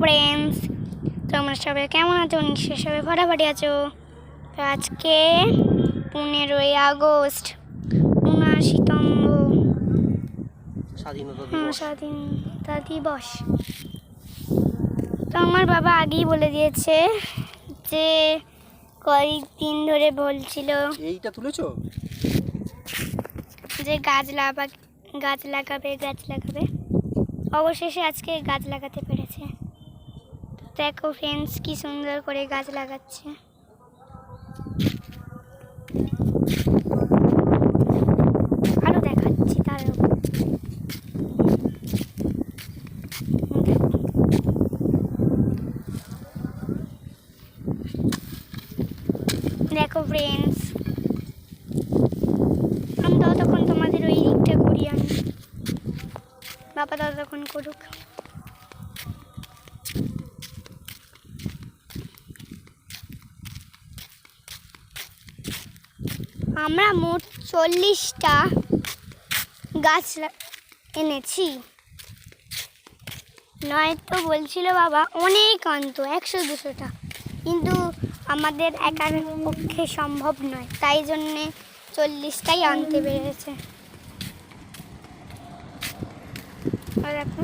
Friends তোমরা সবাই কেমন আছো? নিশ্চয়ই সবাই ফাটাফাটি আছো। তো আজকে পনেরোই আগস্ট উনআশিতম স্বাধীনতা দিবস। তো আমার বাবা আগেই বলে দিয়েছে যে কয়েকদিন ধরে বলছিল এইটা তুলেছো? যে গাছ লাগা গাছ লাগাবে গাছ লাগাবে। অবশেষে আজকে গাছ লাগাতে পেরেছে। দেখো ফ্রেন্ডস কি সুন্দর করে গাছ লাগাচ্ছে। আরও দেখাচ্ছি তার দেখো ফ্রেন্ডস আমি ততক্ষণ তোমাদের ওই দিকটা ঘুরিয়ে আমি বাবা ততক্ষণ করুক। আমরা মোট চল্লিশটা গাছ এনেছি। নয়তো বলছিল বাবা, অনেক আনতো, একশো, দুশোটা। কিন্তু আমাদের একার পক্ষে সম্ভব নয়। তাই জন্যে চল্লিশটাই আনতে পেরেছে। আর দেখো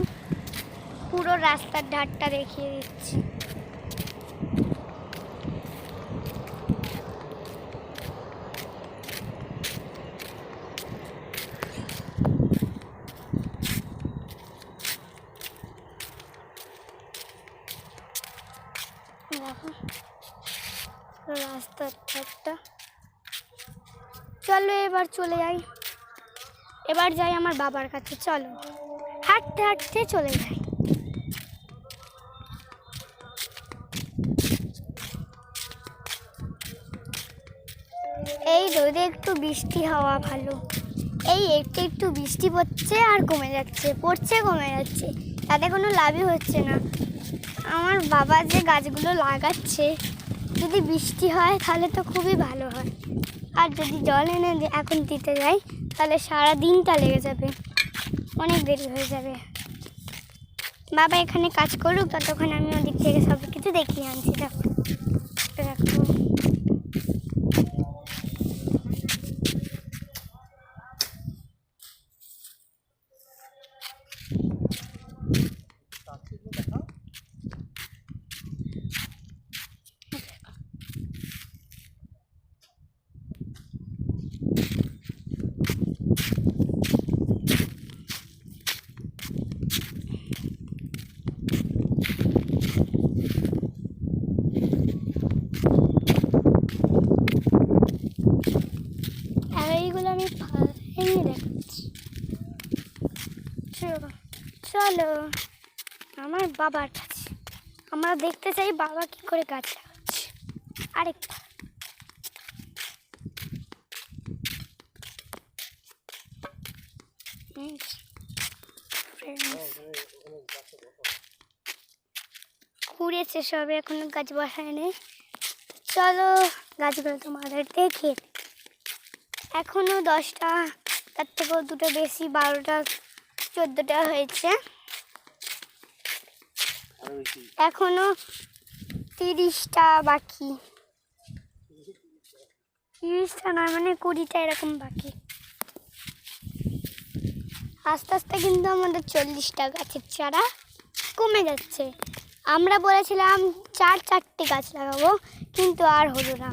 পুরো রাস্তার ধারটা দেখিয়ে দিচ্ছি। দেখো। রাস্তার ধারটা। চলো এবার চলে যাই। এবার যাই আমার বাবার কাছে, চলো। হাঁটতে হাঁটতে চলে যাই। এই রোদে একটু বৃষ্টি হওয়া ভালো। এই একটু একটু বৃষ্টি পড়ছে আর কমে যাচ্ছে, পড়ছে, কমে যাচ্ছে। তাতে কোনো লাভই হচ্ছে না। আমার বাবা যে গাছগুলো লাগাচ্ছে, যদি বৃষ্টি হয় তাহলে তো খুবই ভালো হয়। আর যদি জল এনে এখন দিতে যাই, তাহলে সারা দিনটা লেগে যাবে। অনেক দেরি হয়ে যাবে। বাবা এখানে কাজ করুক, ততক্ষণ আমি ওদিক থেকে সব কিছু দেখিয়ে আনছি। দেখো। দেখো আর এইগুলো আমি ফা- এমনি দেখাচ্ছি চলো। আমার বাবার কাছে। আমরা দেখতে চাই বাবা কি করে গাছ লাগাচ্ছে। আরেকটা. কুড়িয়েছে সবে, এখনও গাছ বসায়নি চলো গাছগুলো তোমাদের দেখে এখনও দশটা, তার থেকেও দুটো বেশি, বারোটা চোদ্দোটা হয়েছে। এখনও তিরিশটা বাকি। তিরিশটা নয় মানে কুড়িটা এরকম বাকি। আস্তে আস্তে কিন্তু আমাদের চল্লিশটা গাছের চারা কমে যাচ্ছে। আমরা বলেছিলাম চার চারটে গাছ লাগাবো কিন্তু আর হলো না।